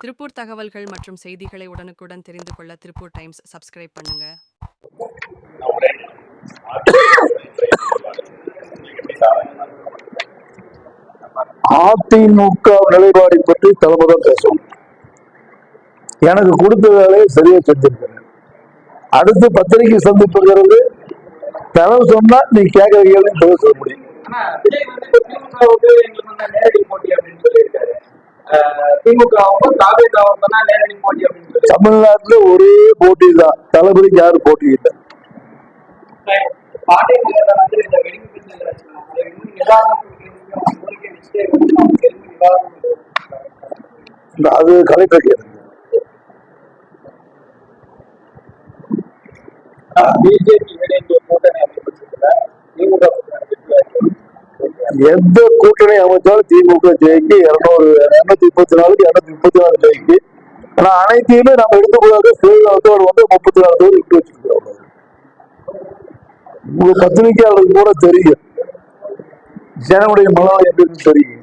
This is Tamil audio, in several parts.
திருப்பூர் தகவல்கள் மற்றும் செய்திகளை உடனுக்குடன் தெரிந்து கொள்ள திருப்பூர் டைம்ஸ் சப்ஸ்கிரைப் பண்ணுங்க. அதிமுக நிலைப்பாடை பற்றி தலைமுறை பேசும் எனக்கு கொடுத்த வேலையை சரியா செஞ்சிருக்கேன். அடுத்து பத்திரிகை சந்திப்புங்கிறது தரவு சொன்னா நீ கேட்கற கேள்வி பதில் சொல்ல முடியும். தமிழ்நாட்டுல ஒரே போட்டி தான். தளபதிக்கு யாரும் போட்டி இல்லை? அதை கலெக்டர் கேளுங்க. பிஜேபி கூட்டணி அமைப்பட்சத்துல திமுக எந்த கூட்டணி அமைச்சாலும் திமுக ஜெயிக்கு. இருநூறு இருநூத்தி முப்பத்தி நாலுக்கு இருநூத்தி முப்பத்தி நாலு ஜெயிக்கு. ஆனா அனைத்தையுமே நம்ம எடுத்துக்கூடாது. சுயநலத்தோடு வந்து முப்பத்தி நாலு தொகுதி விட்டு வச்சிருக்கிறோம். உங்க பத்திரிகையாளருக்கு கூட தெரியும். ஜனனுடைய மனம் எப்படின்னு தெரியும்.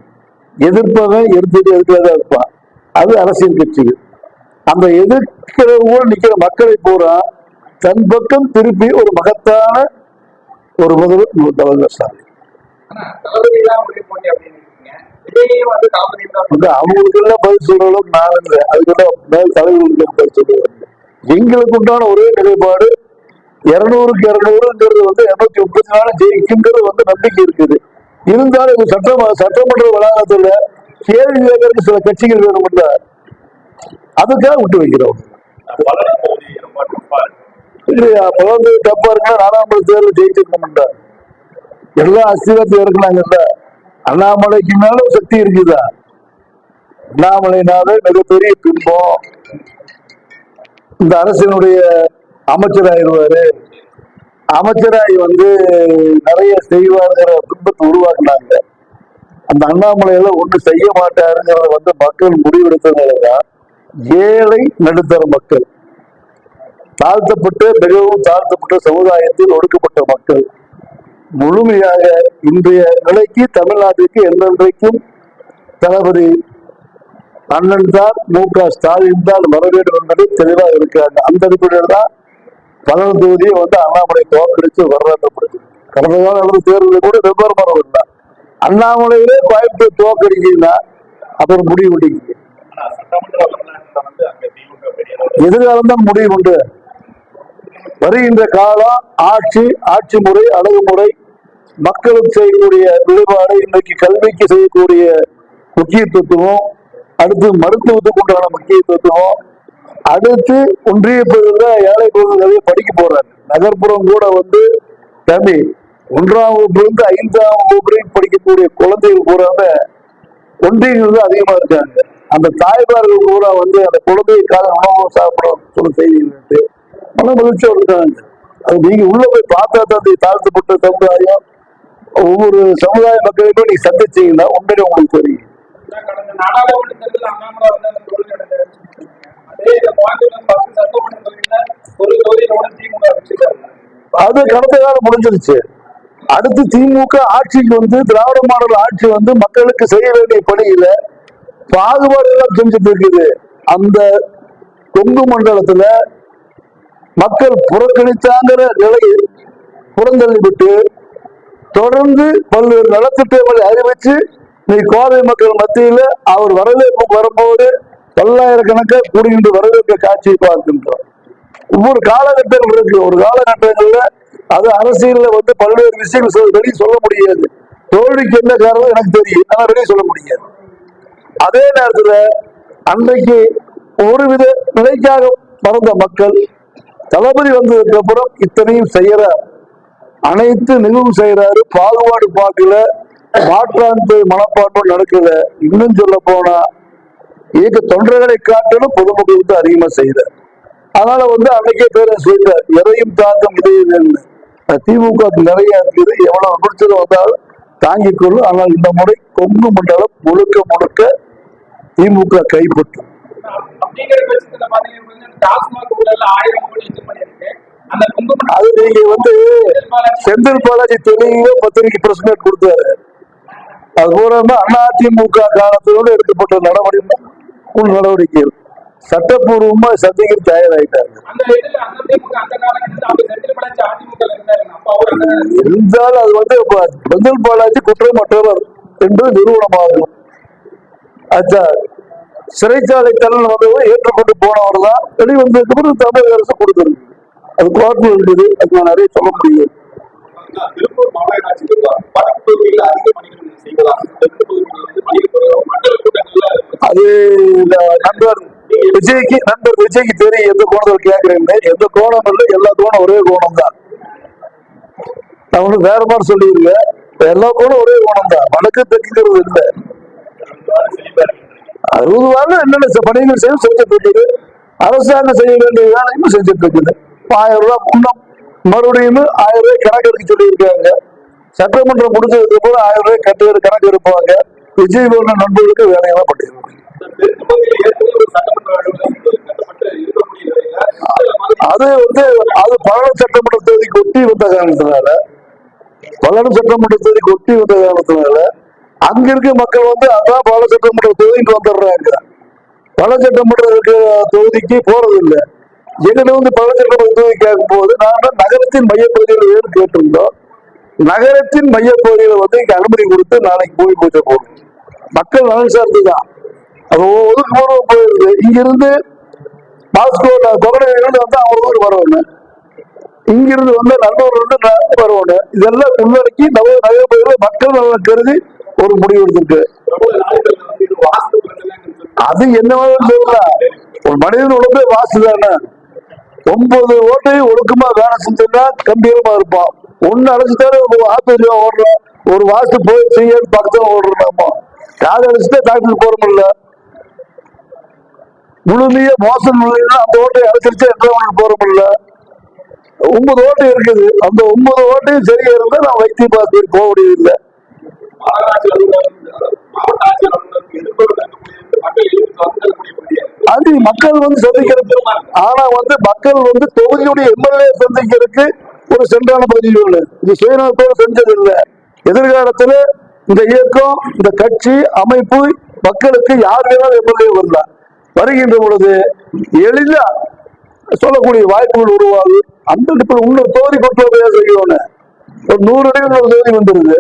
எதிர்ப்பவன் எடுத்துட்டு எதிர்க்கிறதா இருப்பான். அது அரசியல் கட்சிகள். அந்த எதிர்க்கிறவங்க நிக்கிற மக்களை பூரா தன் பக்கம் திருப்பி ஒரு மகத்தான ஒரு முதல்வர் தலைவர் ஸ்டாலின் ஆனா தளபதி தான் ஒரே போட்டி அப்படின்னு இருக்கீங்க விஜயும் வந்து தளபதி தான் வந்து அவங்களுக்கு எல்லாம் பதில் சொல்ற அளவுக்கு நான் இல்லை. மேல் தலைவர்களுக்கு பதில் எங்களுக்கு உண்டான ஒரே நிலைப்பாடு இருநூறுக்கு இருநூறுங்கிறது வந்து இருநூத்தி முப்பத்தி நாலு ஜெயிக்குங்கிறது வந்து நம்பிக்கை இருக்குது. இருந்தாலும் இது சட்டம சட்டமன்ற வளாகத்துல கேள்வி கேட்கறதுக்கு சில கட்சிகள் வேணும்ல அதுக்காக விட்டு வைக்கிறோம். இல்லையா பலந்து டப்பா இருக்குன்னா நாடாளுமன்ற தேர்தல் ஜெயிச்சிருக்கோம்டா எல்லா அஸ்திரத்தையும் இருக்கிறாங்கல்ல அண்ணாமலைக்கு மேல சக்தி இருக்குதா? அண்ணாமலைனாலே மிகப்பெரிய பிம்பம். இந்த அரசினுடைய அமைச்சராயிருவாரு. அமைச்சராய் வந்து நிறைய செய்வாருங்கிற பிம்பத்தை உருவாக்குனாங்க. அந்த அண்ணாமலையில ஒன்றும் செய்ய மாட்டாருங்கிறத வந்து மக்கள் முடிவெடுத்ததுனாலதான் ஏழை நடுத்தர மக்கள் தாழ்த்தப்பட்டு மிகவும் தாழ்த்தப்பட்ட சமுதாயத்தில் ஒடுக்கப்பட்ட மக்கள் முழுமையாக இன்றைய நிலைக்கு தமிழ்நாட்டிற்கு என்றென்றைக்கும் தளபதி அண்ணன் தான் மு க ஸ்டாலின் தான் வர வேண்டும் என்பது தெளிவாக இருக்காங்க அந்த அடிப்படையில் தான் பலர் தொகுதியை வந்து அண்ணாமலை தோற்கடிச்சு வர்றாங்க கடந்த கால நடந்த தேர்தலில் கூட வெவ்வேறு மரம் இருந்தான் அண்ணாமலையிலே கோயம்புத்தூர் தோற்கடிக்கிறீங்கன்னா அப்புறம் முடிவு பண்ணிக்க எதிர்காலம் தான் முடிவு உண்டு. வருகின்ற காலம் ஆட்சி ஆட்சி முறை அணுகுமுறை மக்களுக்கு செய்யக்கூடிய விளைபாடு இன்றைக்கு கல்விக்கு செய்யக்கூடிய முக்கியத்துவம் அடுத்து மருத்துவத்துக்கு உண்டான முக்கியத்துவம் அடுத்து ஒன்றிய பகுதியில் ஏழை பகுதிகளில் படிக்க போறாங்க. நகர்ப்புறம் கூட வந்து தம்பி ஒன்றாம் வகுப்பிலிருந்து ஐந்தாம் வகுப்பு வரைக்கும் படிக்கக்கூடிய குழந்தைகள் பூராம ஒன்றியங்கள் அதிகமா இருக்காங்க. அந்த தாய்மார்கள் பூரா வந்து அந்த குழந்தைக்காக உணவு சாப்பிடும் சொல்ல செய்திகள் மன மகிழ்ச்சியோடு இருக்காங்க. அது நீங்க உள்ள போய் பார்த்தா தான் தாழ்த்தப்பட்ட சமுதாயம் ஒவ்வொரு சமுதாய மக்களையும் நீங்க சந்திச்சீங்கன்னா உண்மையிலே உங்களுக்கு தெரியும். அதே கடந்த காலம் முடிஞ்சிருச்சு. அடுத்து திமுக ஆட்சிக்கு வந்து திராவிட மாடல் ஆட்சி வந்து மக்களுக்கு செய்ய வேண்டிய பணியில பாகுபாடு எல்லாம் செஞ்சுட்டு இருக்குது. அந்த கொங்கு மண்டலத்துல மக்கள் புறக்கணித்தாங்கிற நிலையை புறந்தள்ளி விட்டு தொடர்ந்து பல்வேறு நலத்திட்டங்களை அறிவிச்சு நீ கோவை மக்கள் மத்தியில அவர் வரவேற்பு வரும்போது பல்லாயிரக்கணக்காக கூடுகின்ற வரவேற்பு காட்சியை பார்க்கின்றோம். ஒவ்வொரு காலகட்டங்கள் இருக்கு. ஒரு காலகட்டங்கள்ல அது அரசியல்ல வந்து பல்வேறு விஷயங்கள் வெளியே சொல்ல முடியாது. தோல்விக்கு என்ன காரணம் எனக்கு தெரியும். ஆனா வெளியே சொல்ல முடியாது. அதே நேரத்துல அன்றைக்கு ஒருவித நிலைக்காக மறந்த மக்கள் தளபதி வந்ததுக்கு அப்புறம் இத்தனையும் செய்யறார். அனைத்து நிகழ்வு செய்யறாரு பாகுபாடு பார்க்கல மாற்றாந்து மனப்பாட்டம் நடக்கல. இன்னும் சொல்ல போனா இயக்க தொண்டர்களை காட்டிலும் பொதுமக்களுக்கு தான் அதிகமா செய்யறார் அதனால வந்து அன்னைக்கே பேர சொல்லிட்டார் எதையும் தாக்கம் முடியலன்னு திமுக நிறைய இருக்குது. எவ்வளவு அமைச்சர் வந்தாலும் தாங்கிக் கொள்ளும் ஆனால் இந்த முறை கொங்கு மண்டலம் முழுக்க முழுக்க திமுக கைப்பற்றும். அது நீங்க வந்து செந்தில் பாலாஜி தெளிவா பத்திரிகை பிரஸ் மீட் கொடுத்தாரு. அது பூராம அதிமுக காலத்தோடு எடுக்கப்பட்ட நடவடிக்கை உள் நடவடிக்கைகள் சட்டப்பூர்வமா சந்திக்க தயாராயிட்டாங்க இருந்தாலும் அது வந்து செந்தில் பாலாஜி குற்றமற்றவர் என்று நிறுவனமாகும் அச்சா சிறைச்சாலை தண்டனை வந்தவர் ஏற்றுக்கொண்டு போனவர் தான் வெளிவந்ததுக்கு பிறகு தமிழக அரசு கொடுத்துருக்கு. அது கோர்ட்டில் இருக்குது அது நான் நிறைய சொல்ல கூட்டங்கள்ல அது இந்த நண்பர் விஜய்க்கு நண்பர் விஜய்க்கு தெரியும் எந்த கோணத்தில் கேட்கறேன்னு எந்த கோணம் இல்லை எல்லா கோணம் ஒரே கோணம் தான் நான் ஒண்ணு வேற மாதிரி சொல்லியிருக்கேன் எல்லா கோணம் ஒரே கோணம் தான் வடக்கு தெற்குங்கிறது இல்லை. அறுபது வாரம் என்னென்ன பணிகள் செய்ய செஞ்சுட்டு இருக்குது. அரசாங்கம் செய்ய வேண்டிய வேலையும் செஞ்சுட்டு இருக்குது. இப்ப ஆயிரம் ரூபாய் முன்னம் மறுபடியும் ஆயிரம் ரூபாய் கணக்கு எடுக்க சொல்லியிருக்காங்க. சட்டமன்றம் முடிஞ்சதுக்கு அப்புறம் ஆயிரம் ரூபாய் கட்டு கணக்கு எடுப்பாங்க. விஜய் போன்ற நண்பர்களுக்கு வேலையெல்லாம் பண்ணிருக்காங்க அது வந்து அது பல்லடம் சட்டமன்ற தொகுதிக்கு ஒட்டி வந்த காரணத்தினால பல்லடம் சட்டமன்ற தொகுதிக்கு ஒட்டி வந்த காரணத்தினால அங்க இருக்க மக்கள் வந்து அதான் பல சட்டமன்ற தொகுதிக்கு வந்துடுறாங்க. பல சட்டமன்ற தொகுதிக்கு போறது இல்லை எங்கிட்ட வந்து பல சட்டமன்ற கேட்கும் போது நாங்கள் நகரத்தின் மையப்பகுதியில் வேறு கேட்டிருந்தோம். நகரத்தின் மையப்பகுதியில் வந்து இங்கே அனுமதி கொடுத்து நாளைக்கு பூமி பூஜை போகணும் மக்கள் நலன் சார்ந்து தான் அது ஒதுக்குபூர்வம் போயிருக்கு இங்கிருந்து மாஸ்கோ கொகடையிலிருந்து வந்து அவர் ஊர் வரணும் இங்கிருந்து வந்து நல்லூர் இருந்து நான் வரணும் இதெல்லாம் உள்ளடக்கி நம்ம நகரப்பகுதியில் மக்கள் நலன் கருதி ஒரு முடிவு எடுத்திருக்கு. அது என்னவோ சொல்லலாம் ஒரு மனிதன் உடம்பே வாசு தானே ஒன்பது ஓட்டையும் ஒழுக்கமா வேலை செஞ்சோம்னா கம்பீரமா இருப்பான் ஒண்ணு அழைச்சுட்டாரு ஆஸ்பத்திரியா ஓடுறோம். ஒரு வாசு போய் செய்ய பக்கத்துல ஓடுறோம் நம்ம. காது அழைச்சிட்டா டாக்டர் முடியல? முழுமைய மோசம் இல்லைன்னா அந்த ஓட்டை அழைச்சிருச்சு எட்டவனுக்கு முடியல? ஒன்பது ஓட்டை இருக்குது. அந்த ஒன்பது ஓட்டையும் சரியா இருந்தா நான் வைத்திய பார்த்து போக முடியவில்லை அது மக்கள் வந்து சந்திக்கிறது ஆனா வந்து மக்கள் வந்து தொகுதியுடைய எம்எல்ஏ சந்திக்கிறதுக்கு ஒரு சென்றான பகுதியில் உள்ள இது சுயநலத்தோடு செஞ்சது இல்லை எதிர்காலத்துல இந்த இயக்கம் இந்த கட்சி அமைப்பு மக்களுக்கு யார் வேணாலும் எம்எல்ஏ வரலாம். வருகின்ற பொழுது எளிதா சொல்லக்கூடிய வாய்ப்புகள் உருவாகும் அந்த இன்னொரு தொகுதி கொண்டு செய்யணும் ஒரு நூறு இடங்கள் ஒரு தொகுதி வந்துருது.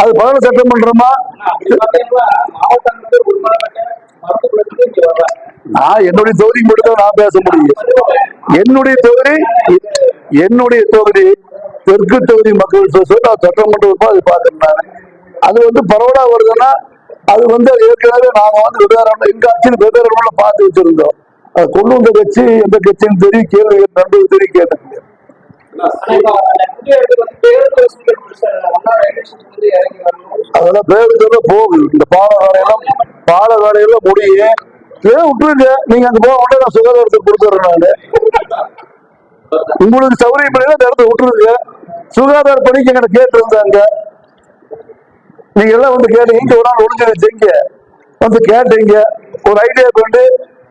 அது பல சட்டம் பண்றோமா? நான் என்னுடைய தொகுதி மட்டும் நான் பேச முடியும். என்னுடைய தொகுதி என்னுடைய தொகுதி தெற்கு தொகுதி மக்கள் சொல்லி நான் சட்டமன்ற அது பார்க்கிறேன் அது வந்து பரவலா வருதுன்னா அது வந்து ஏற்கனவே நாங்க வந்து விவகாரம் எங்க ஆட்சியில் வெவ்வேறு பார்த்து வச்சிருந்தோம். கொண்டு வந்த கட்சி எந்த கட்சின்னு தெரியும் கேள்வி நண்பர்கள் தெரியும் கேட்டேன். அதெல்லாம் பேரு சொல்ல போகுது. இந்த பாலகாடையெல்லாம் பாலகாடையெல்லாம் முடியும் ஏன் விட்டுருங்க? நீங்க அங்க போக உடனே நான் சுகாதாரத்துக்கு கொடுத்துறேன் நானு. உங்களுக்கு சௌகரியம் பண்ணி இந்த இடத்த விட்டுருங்க. சுகாதார பணிக்கு எங்கிட்ட கேட்டு இருந்தாங்க நீங்க எல்லாம் வந்து கேட்டீங்க. இங்க ஒரு நாள் ஒளிஞ்சு வந்து கேட்டீங்க. ஒரு ஐடியா கொண்டு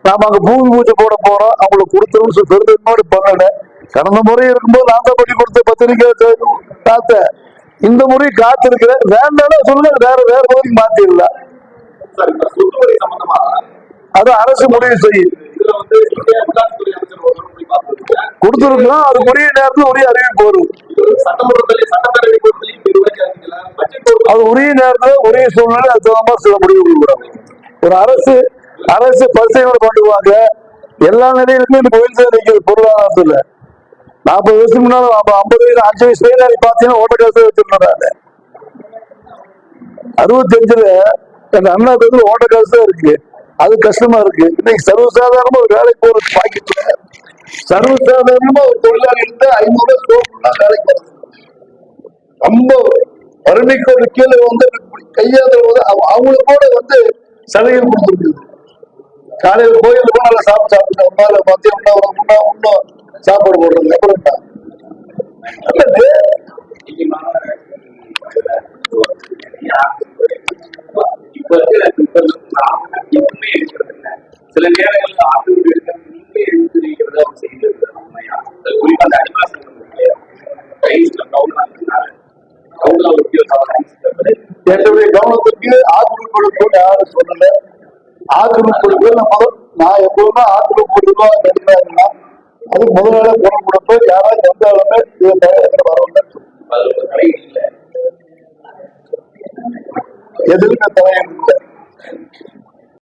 நாம அங்க பூமி பூஜை போட போறோம். அவங்களுக்கு கொடுத்தோம்னு சொல்லி பெருந்தன்மையோடு பண்ணல. கடந்த முறை இருக்கும்போது நான் தான் பண்ணி கொடுத்த பத்திரிக்கை காத்தேன் இந்த முறை காத்திருக்கிறேன். வேண்டாம் சொல்லுங்க வேற வேற பகுதிக்கு மாத்திடலாம். அது அரசு முடிவு செய்யும். கொடுத்துருக்கலாம். அது உரிய நேரத்தில் உரிய அறிவிப்பு வரும். அது உரிய நேரத்தில் உரிய சூழ்நிலை அது தகுந்த சில முடிவுகள் ஒரு அரசு அரசு பரிசீலனை பண்ணுவாங்க எல்லா நிலையிலுமே இந்த கோயில் நிற்கிறது பொருளாதாரத்தில் நாற்பது வருஷத்துக்கு முன்னால ஐம்பது வயசு அஞ்சு வயசு பையனா பாத்தீங்கன்னா ஓட்ட காசு வச்சிருந்தாங்க அறுபத்தஞ்சுல எங்க அண்ணா வந்து ஓட்ட தான் இருக்கு அது கஷ்டமா இருக்கு இன்னைக்கு சர்வசாதாரணமா ஒரு வேலைக்கு போறது பாக்கெட்ல சர்வசாதாரணமா ஒரு தொழிலாளி இருந்தா ஐநூறு ரூபாய் வேலைக்கு போறது ரொம்ப வறுமைக்கு ஒரு கீழே வந்து கையாத போது அவ- அவங்களுக்கு கூட வந்து சலுகை கொடுத்துருக்குது காலையில் கோயிலுக்கு நல்லா சாப்பிட்டு சாப்பிட்டு மத்தியம் மதியம் உண்ணா உண்ணா உண்ணும் சாப்பாடு போடுறது இருக்கிறதில்ல. சில நேரங்கள்ல செய்திருக்கிறது உண்மையா அது குறிப்பா அந்த அடிவாசி என்னுடைய கவனத்துக்கு ஆத்திரப்படுத்த யாரும் சொல்லல. ஆக்கிரமிப்பு நான் எப்பவுமே ஆக்கிரமிப்பு கண்டிப்பா இருந்தா அது முதல் வேலை குரல் கொடுப்பேன் யாராவது வந்தாலுமே இது தயாரிக்கிற வரவில்லை அது ஒரு